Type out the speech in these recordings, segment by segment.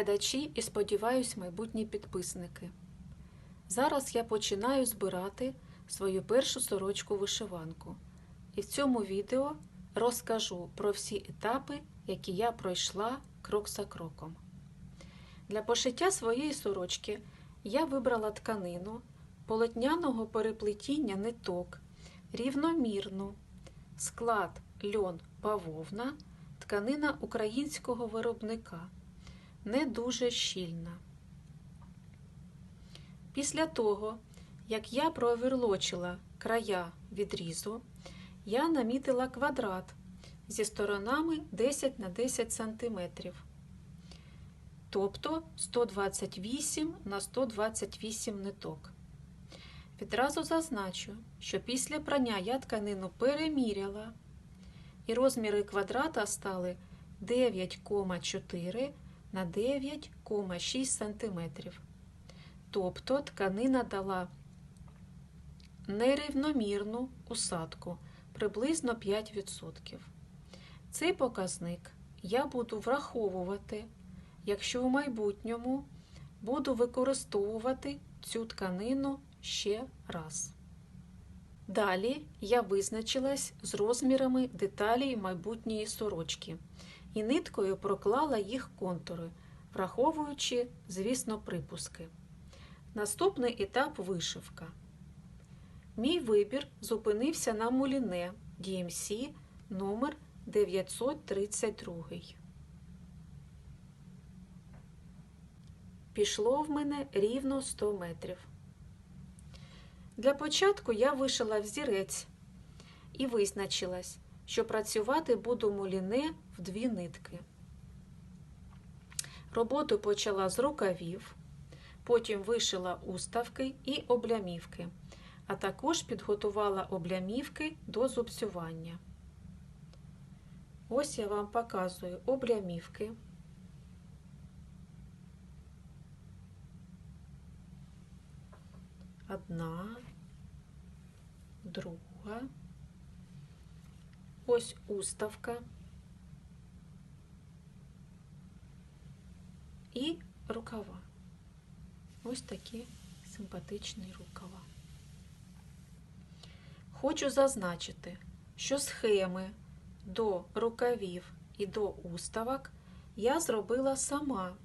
глядачі і, сподіваюсь, майбутні підписники. Зараз я починаю збирати свою першу сорочку вишиванку. І в цьому відео розкажу про всі етапи, які я пройшла крок за кроком. Для пошиття своєї сорочки я вибрала тканину полотняного переплетіння ниток, рівномірну, склад льон бавовна, тканина українського виробника, не дуже щільна. Після того, як я проверлочила края відрізу, я намітила квадрат зі сторонами 10 на 10 см, тобто 128 на 128 ниток. Відразу зазначу, що після прання я тканину переміряла, і розміри квадрата стали 9,4 на 9,6 см. Тобто тканина дала нерівномірну усадку приблизно 5%. Цей показник я буду враховувати, якщо в майбутньому буду використовувати цю тканину ще раз. Далі я визначилась з розмірами деталей майбутньої сорочки і ниткою проклала їх контури, враховуючи, звісно, припуски. Наступний етап вишивка. Мій вибір зупинився на муліне DMC номер 932. Пішло в мене рівно 100 метрів. Для початку я вишила взірець і визначилась, що працювати буду муліне в дві нитки. Роботу почала з рукавів, потім вишила уставки і облямівки, а також підготувала облямівки до зубцювання. Ось я вам показую облямівки. Одна, друга, ось уставка і рукава. Ось такі симпатичні рукава. Хочу зазначити, що схеми до рукавів і до уставок я зробила сама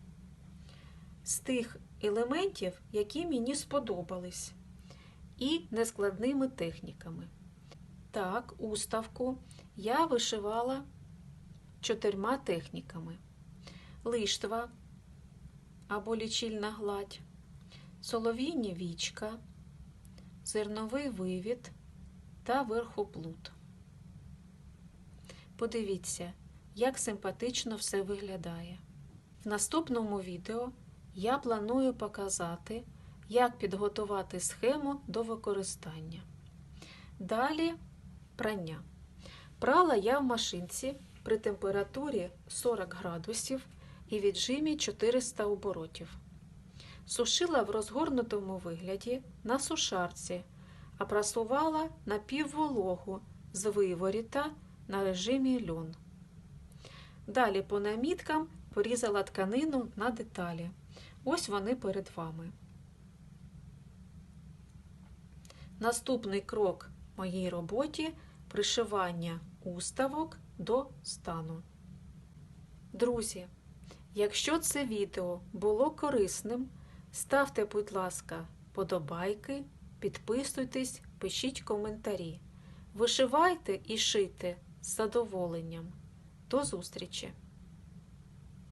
з тих елементів, які мені сподобались, і нескладними техніками. Так, уставку я вишивала чотирма техніками: лиштва або лічильна гладь, солов'їні вічка, зерновий вивід та верхоплут. Подивіться, як симпатично все виглядає. В наступному відео я планую показати, як підготувати схему до використання. Далі прання. Прала я в машинці при температурі 40 градусів і віджимі 400 оборотів. Сушила в розгорнутому вигляді на сушарці, а прасувала на піввологу з виворіта на режимі льон. Далі по наміткам порізала тканину на деталі. Ось вони перед вами. Наступний крок моїй роботі пришивання уставок до стану. Друзі, якщо це відео було корисним, ставте, будь ласка, подобайки, підписуйтесь, пишіть коментарі. Вишивайте і шийте з задоволенням. До зустрічі!